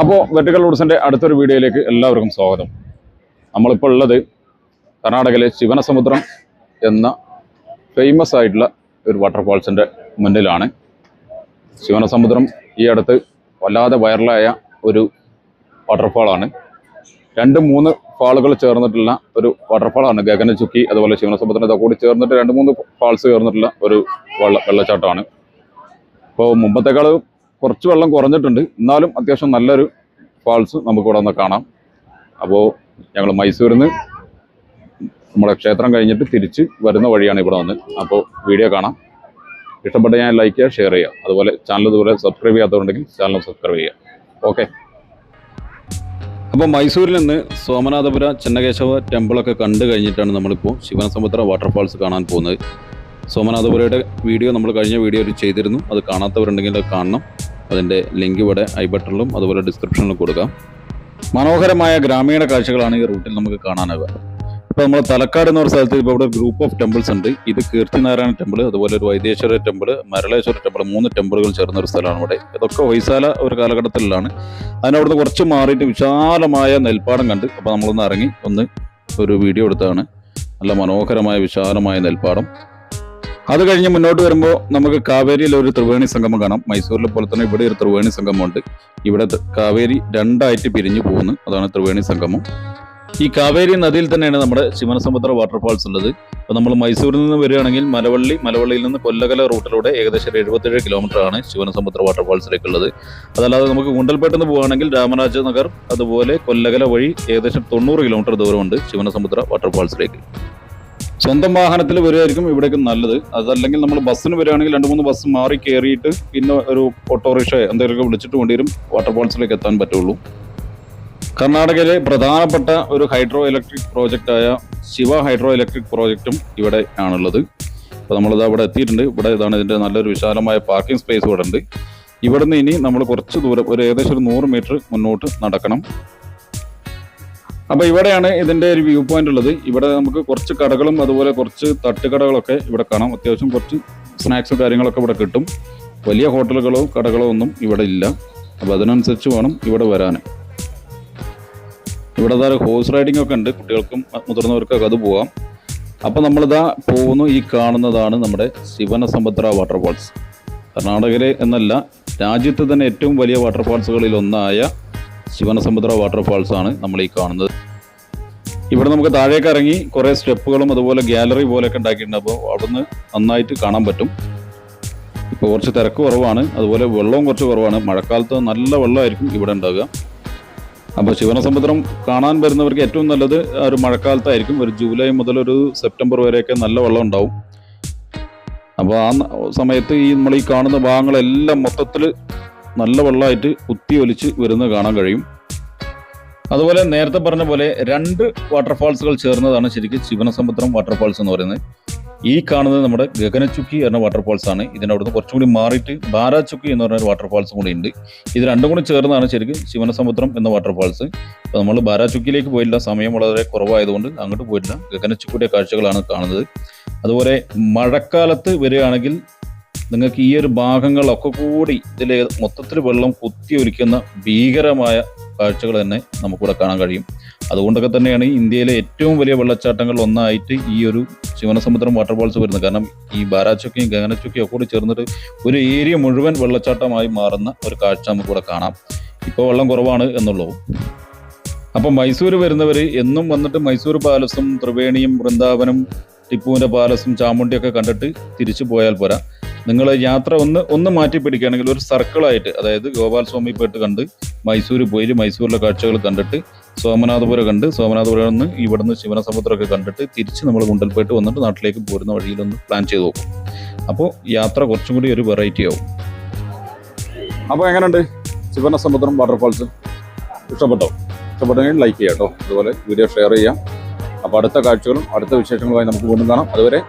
അപ്പോൾ വെർട്ടിക്കൽ റൂട്ട്സിന്റെ അടുത്തൊരു വീഡിയോയിലേക്ക് എല്ലാവർക്കും സ്വാഗതം. നമ്മളിപ്പോൾ ഉള്ളത് കർണാടകയിലെ ശിവനസമുദ്രം എന്ന ഫേമസ് ആയിട്ടുള്ള ഒരു വാട്ടർഫാൾസിന്റെ മുന്നിലാണ്. ശിവനസമുദ്രം ഈ അടുത്ത് വല്ലാതെ വൈറലായ ഒരു വാട്ടർഫാളാണ് രണ്ട് മൂന്ന് ഫാളുകൾ ചേർന്നിട്ടുള്ള ഒരു വാട്ടർഫാളാണ് ഗഗനചുക്കി അതുപോലെ ശിവനസമുദ്രം ഇതൊക്കെ കൂടി ചേർന്നിട്ട് രണ്ട് മൂന്ന് ഫാൾസ് ചേർന്നിട്ടുള്ള ഒരു വെള്ള വെള്ളച്ചാട്ടമാണ്. ഇപ്പോൾ മുമ്പത്തേക്കാൾ കുറച്ച് വെള്ളം കുറഞ്ഞിട്ടുണ്ട്. എന്നാലും അത്യാവശ്യം നല്ലൊരു ഫാൾസ് നമുക്ക് ഇവിടെ കാണാം. അപ്പോൾ ഞങ്ങൾ മൈസൂരിൽ നിന്ന് നമ്മുടെ ക്ഷേത്രം കഴിഞ്ഞിട്ട് തിരിച്ച് വരുന്ന വഴിയാണ് ഇവിടെ വന്ന്. അപ്പോൾ വീഡിയോ കാണാം. ഇഷ്ടപ്പെട്ട ഞാൻ ലൈക്ക് ചെയ്യുക ഷെയർ ചെയ്യുക. അതുപോലെ ചാനൽ ഇതുപോലെ സബ്സ്ക്രൈബ് ചെയ്യാത്തതുണ്ടെങ്കിൽ ചാനൽ സബ്സ്ക്രൈബ് ചെയ്യുക. ഓക്കെ അപ്പോൾ മൈസൂരിൽ നിന്ന് സോമനാഥപുര ചെന്നകേശവ ടെമ്പിളൊക്കെ കണ്ടു കഴിഞ്ഞിട്ടാണ് നമ്മളിപ്പോൾ ശിവനസമുദ്ര വാട്ടർഫാൾസ് കാണാൻ പോകുന്നത്. സോമനാഥപുരയുടെ വീഡിയോ നമ്മൾ കഴിഞ്ഞ വീഡിയോയിൽ ചെയ്തിരുന്നു. അത് കാണാത്തവരുണ്ടെങ്കിൽ കാണണം. അതിന്റെ ലിങ്ക് ഇവിടെ ഐ ബട്ടണിലും അതുപോലെ ഡിസ്ക്രിപ്ഷനിലും കൊടുക്കാം. മനോഹരമായ ഗ്രാമീണ കാഴ്ചകളാണ് ഈ റൂട്ടിൽ നമുക്ക് കാണാനാവുക. ഇപ്പോൾ നമ്മൾ തലക്കാട് എന്ന ഒരു സ്ഥലത്ത് ഇപ്പോൾ ഇവിടെ ഗ്രൂപ്പ് ഓഫ് ടെമ്പിൾസ് ഉണ്ട്. ഇത് കീർത്തിനാരായണ ടെമ്പിൾ അതുപോലെ ഒരു വൈദ്യേശ്വര ടെമ്പിൾ മരളേശ്വര ടെമ്പിൾ മൂന്ന് ടെമ്പിളുകൾ ചേർന്ന ഒരു സ്ഥലമാണ് ഇവിടെ. ഇതൊക്കെ ഹൊയ്സാല ഒരു കാലഘട്ടത്തിലാണ്. അതിനവിടുന്ന് കുറച്ച് മാറിയിട്ട് വിശാലമായ നെൽപ്പാടം കണ്ട് അപ്പോൾ നമ്മളൊന്ന് ഇറങ്ങി ഒന്ന് ഒരു വീഡിയോ എടുത്താണ് നല്ല മനോഹരമായ വിശാലമായ നെൽപ്പാടം. അത് കഴിഞ്ഞ് മുന്നോട്ട് വരുമ്പോൾ നമുക്ക് കാവേരിയിൽ ഒരു ത്രിവേണി സംഗമം കാണാം. മൈസൂരിലെ പോലെ തന്നെ ഇവിടെ ഒരു ത്രിവേണി സംഗമമുണ്ട്. ഇവിടെ കാവേരി രണ്ടായിട്ട് പിരിഞ്ഞു പോകുന്നു. അതാണ് ത്രിവേണി സംഗമം. ഈ കാവേരി നദിയിൽ തന്നെയാണ് നമ്മുടെ ശിവനസമുദ്ര വാട്ടർഫാൾസ് ഉള്ളത്. അപ്പോൾ നമ്മൾ മൈസൂരിൽ നിന്ന് വരികയാണെങ്കിൽ മലവള്ളി മലവള്ളിയിൽ നിന്ന് കൊല്ലകല റൂട്ടിലൂടെ ഏകദേശം ഒരു എഴുപത്തേഴ് കിലോമീറ്റർ ആണ് ശിവനസമുദ്ര വാട്ടർഫാൾസിലേക്കുള്ളത് അതല്ലാതെ നമുക്ക് ഗുണ്ടൽപേട്ടിൽ നിന്ന് പോകുകയാണെങ്കിൽ രാമരാജ നഗർ അതുപോലെ കൊല്ലകല വഴി ഏകദേശം തൊണ്ണൂറ് കിലോമീറ്റർ ദൂരമുണ്ട് ശിവനസമുദ്ര വാട്ടർഫാൾസിലേക്ക് സ്വന്തം വാഹനത്തിൽ വരുമായിരിക്കും ഇവിടേക്ക് നല്ലത്. അതല്ലെങ്കിൽ നമ്മൾ ബസ്സിന് വരികയാണെങ്കിൽ രണ്ട് മൂന്ന് ബസ് മാറി കയറിയിട്ട് പിന്നെ ഒരു ഓട്ടോറിക്ഷ എന്തെങ്കിലുമൊക്കെ വിളിച്ചിട്ട് കൊണ്ടുവരും. വാട്ടർഫാൾസിലേക്ക് എത്താൻ പറ്റുള്ളൂ. കർണാടകയിലെ പ്രധാനപ്പെട്ട ഒരു ഹൈഡ്രോ ഇലക്ട്രിക് പ്രോജക്റ്റായ ശിവ ഹൈഡ്രോ ഇലക്ട്രിക് പ്രോജക്റ്റും ഇവിടെ ആണുള്ളത്. അപ്പോൾ നമ്മളിത് അവിടെ എത്തിയിട്ടുണ്ട്. ഇവിടെ ഇതാണ് ഇതിന്റെ നല്ലൊരു വിശാലമായ പാർക്കിംഗ് സ്പേസ് ഇവിടെ ഉണ്ട്. ഇവിടുന്ന് ഇനി നമ്മൾ കുറച്ച് ദൂരം ഒരു ഏകദേശം ഒരു നൂറ് മീറ്റർ മുന്നോട്ട് നടക്കണം. അപ്പോൾ ഇവിടെയാണ് ഇതിന്റെ ഒരു വ്യൂ പോയിന്റ് ഉള്ളത്. ഇവിടെ നമുക്ക് കുറച്ച് കടകളും അതുപോലെ കുറച്ച് തട്ടുകടകളൊക്കെ ഇവിടെ കാണാം. അത്യാവശ്യം കുറച്ച് സ്നാക്സും കാര്യങ്ങളൊക്കെ ഇവിടെ കിട്ടും. വലിയ ഹോട്ടലുകളോ കടകളോ ഒന്നും ഇവിടെ ഇല്ല. അപ്പോൾ അതിനനുസരിച്ച് വേണം ഇവിടെ വരാൻ ഇവിടെ അതായത് ഹോഴ്സ് റൈഡിംഗ് ഒക്കെ ഉണ്ട്. കുട്ടികൾക്കും മുതിർന്നവർക്കൊക്കെ അത് പോകാം അപ്പോൾ നമ്മളിതാ പോകുന്നു ഈ കാണുന്നതാണ് നമ്മുടെ ശിവനസമുദ്ര വാട്ടർഫാൾസ് കർണാടകയിലെ എന്നല്ല രാജ്യത്ത് തന്നെ ഏറ്റവും വലിയ വാട്ടർഫാൾസുകളിൽ ഒന്നായ ശിവനസമുദ്ര വാട്ടർഫാൾസ് ആണ് നമ്മൾ ഈ കാണുന്നത്. ഇവിടെ നമുക്ക് താഴേക്ക് ഇറങ്ങി കുറേ സ്റ്റെപ്പുകളും അതുപോലെ ഗ്യാലറി പോലെയൊക്കെ ഉണ്ടാക്കിയിട്ടുണ്ട്. അപ്പോൾ അവിടുന്ന് നന്നായിട്ട് കാണാൻ പറ്റും. ഇപ്പോൾ കുറച്ച് തിരക്ക് കുറവാണ്. അതുപോലെ വെള്ളവും കുറച്ച് കുറവാണ്. മഴക്കാലത്ത് നല്ല വെള്ളമായിരിക്കും ഇവിടെ ഉണ്ടാവുക. അപ്പോൾ ശിവനസമുദ്രം കാണാൻ വരുന്നവർക്ക് ഏറ്റവും നല്ലത് ഒരു മഴക്കാലത്തായിരിക്കും. ഒരു ജൂലൈ മുതൽ ഒരു സെപ്റ്റംബർ വരെയൊക്കെ നല്ല വെള്ളം ഉണ്ടാവും. അപ്പോൾ ആ സമയത്ത് ഈ നമ്മൾ ഈ കാണുന്ന ഭാഗങ്ങളെല്ലാം മൊത്തത്തിൽ നല്ല വെള്ളമായിട്ട് കുത്തി ഒലിച്ച് വരുന്നത് കാണാൻ കഴിയും. അതുപോലെ നേരത്തെ പറഞ്ഞ പോലെ രണ്ട് വാട്ടർഫാൾസുകൾ ചേർന്നതാണ് ശരിക്കും ശിവനസമുദ്രം വാട്ടർഫാൾസ് എന്ന് പറയുന്നത്. ഈ കാണുന്നത് നമ്മുടെ ഗഗനചുക്കി എന്ന വാട്ടർഫാൾസ് ആണ്. ഇതിന്റെ അവിടുന്ന് കുറച്ചും കൂടി മാറിയിട്ട് ബാരാചുക്കി എന്ന് പറഞ്ഞ ഒരു വാട്ടർഫാൾസ് കൂടി ഉണ്ട്. ഇത് രണ്ടും കൂടി ചേർന്നാണ് ശരിക്കും ശിവനസമുദ്രം എന്ന വാട്ടർഫാൾസ് അപ്പോൾ നമ്മൾ ബാരാചുക്കിയിലേക്ക് പോയില്ല സമയം വളരെ കുറവായതുകൊണ്ട് അങ്ങോട്ട് പോയിട്ടില്ല. ഗഗനചുക്കിയുടെ കാഴ്ചകളാണ് കാണുന്നത്. അതുപോലെ മഴക്കാലത്ത് വരികയാണെങ്കിൽ നിങ്ങൾക്ക് ഈ ഒരു ഭാഗങ്ങളൊക്കെ കൂടി ഇതിൽ മൊത്തത്തിൽ വെള്ളം കുത്തി ഒലിക്കുന്ന ഭീകരമായ കാഴ്ചകൾ തന്നെ നമുക്കിവിടെ കാണാൻ കഴിയും. അതുകൊണ്ടൊക്കെ തന്നെയാണ് ഇന്ത്യയിലെ ഏറ്റവും വലിയ വെള്ളച്ചാട്ടങ്ങളിൽ ഒന്നായിട്ട് ഈ ഒരു ശിവനസമുദ്രം വാട്ടർഫാൾസ് വരുന്നത്. കാരണം ഈ ബാരാച്ചൊക്കെയും ഗഗനച്ചൊക്കെയും കൂടി ചേർന്നിട്ട് ഒരു ഏരിയ മുഴുവൻ വെള്ളച്ചാട്ടമായി മാറുന്ന ഒരു കാഴ്ച നമുക്കിവിടെ കാണാം. ഇപ്പോൾ വെള്ളം കുറവാണ് എന്നുള്ളൂ. അപ്പം മൈസൂർ വരുന്നവർ എന്നും വന്നിട്ട് മൈസൂർ പാലസും ത്രിവേണിയും വൃന്ദാവനം ടിപ്പുവിന്റെ പാലസും ചാമുണ്ടിയൊക്കെ കണ്ടിട്ട് തിരിച്ചു പോയാൽ പോരാ. നിങ്ങൾ യാത്ര ഒന്ന് ഒന്ന് മാറ്റി പിടിക്കുകയാണെങ്കിൽ ഒരു സർക്കിളായിട്ട് അതായത് ഗോപാൽ സ്വാമി പോയിട്ട് കണ്ട് മൈസൂർ പോയി മൈസൂരിലെ കാഴ്ചകൾ കണ്ടിട്ട് സോമനാഥപുരം കണ്ട് സോമനാഥപുരം നിന്ന് ഇവിടുന്ന് ശിവനസമുദ്രമൊക്കെ കണ്ടിട്ട് തിരിച്ച് നമ്മൾ ഗുണ്ടൽപേട്ട് വന്നിട്ട് നാട്ടിലേക്ക് പോരുന്ന വഴിയിലൊന്ന് പ്ലാൻ ചെയ്ത് നോക്കും. അപ്പോൾ യാത്ര കുറച്ചും കൂടി ഒരു വെറൈറ്റി ആവും. അപ്പോൾ എങ്ങനെയുണ്ട്? ശിവനസമുദ്രം വാട്ടർഫാൾസ് ഇഷ്ടപ്പെട്ടോ? ഇഷ്ടപ്പെട്ടെങ്കിൽ ലൈക്ക് ചെയ്യാം കേട്ടോ അതുപോലെ വീഡിയോ ഷെയർ ചെയ്യാം. അപ്പോൾ അടുത്ത കാഴ്ചകളും അടുത്ത വിശേഷങ്ങളുമായി നമുക്ക് വീണ്ടും കാണാം. അതുവരെ